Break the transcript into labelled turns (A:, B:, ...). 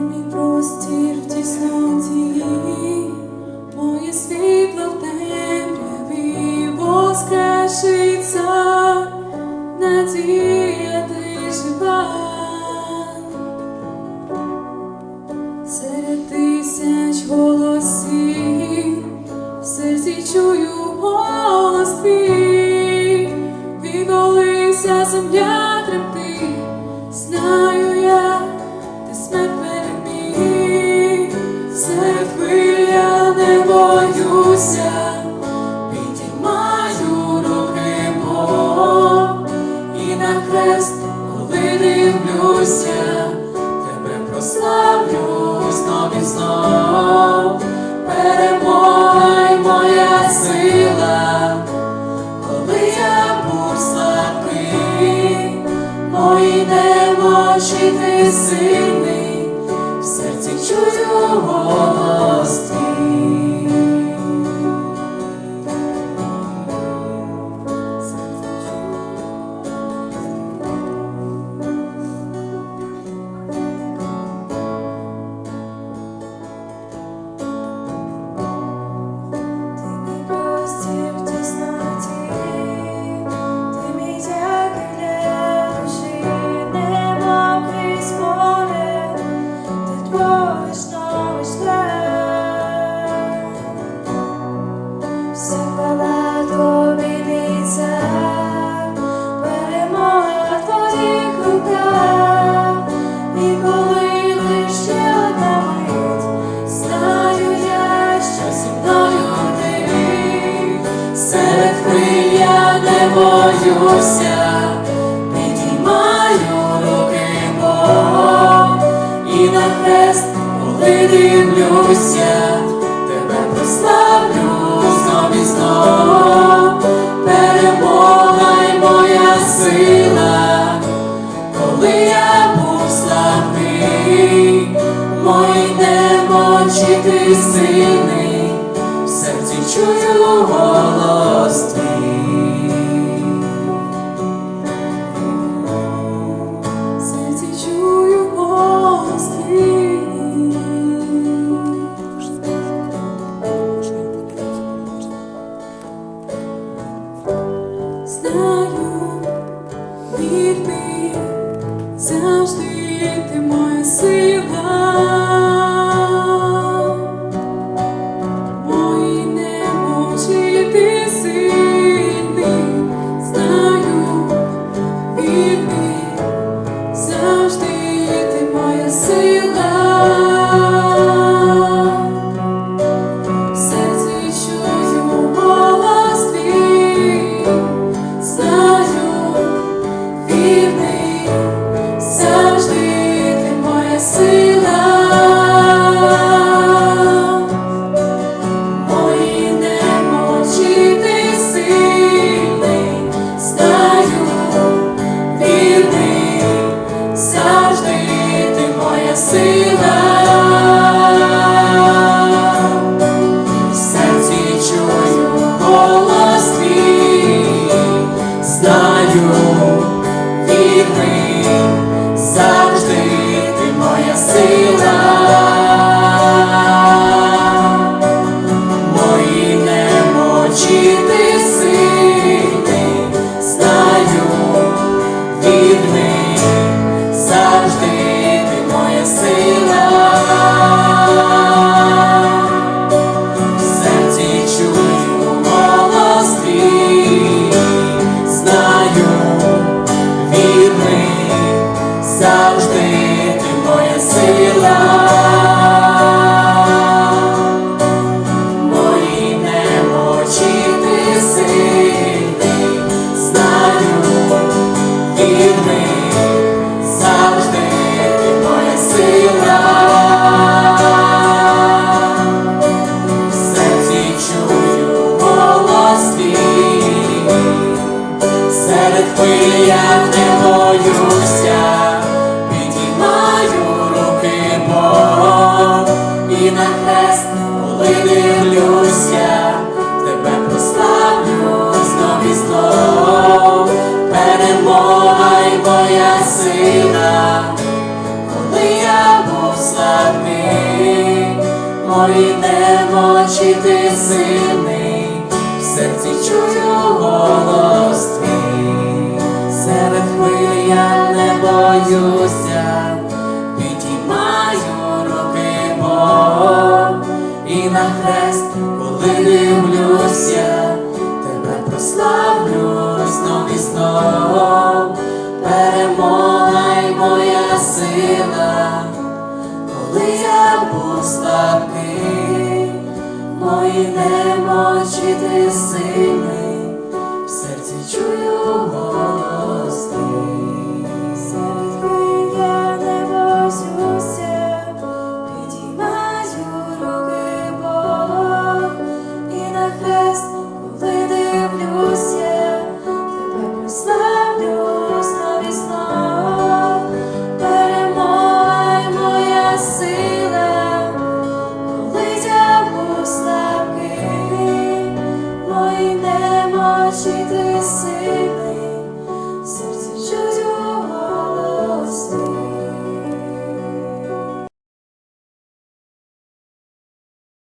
A: мій простір в тісноті, моє світло в темряві воскрешиться, надія ти жива. Серед тисяч голосів серці чую голос твій, відолився земля тремтить, чую боюся, підіймаю руки Бог, і на хрест, коли дивлюся, тебе прославлю знов і знов, перемога й моя сила, коли я був слабкий, мої немочі ти сильний, в серці чую голос твій. Знаю, вірний, завжди ти моя сила. Знаю, вірний, завжди ти моя сила. Хвиль я не боюся, підіймаю руки Бог і на хрест
B: коли дивлюся, немочі ти сильний, в серці чую голос твій, серед хвиль я не боюся, підіймаю руки Бог, і на хрест, коли дивлюся, тебе прославлю знов і знов, перемога й моя сила, коли я був слабкий, Йдемо, чи ти син. agitez-se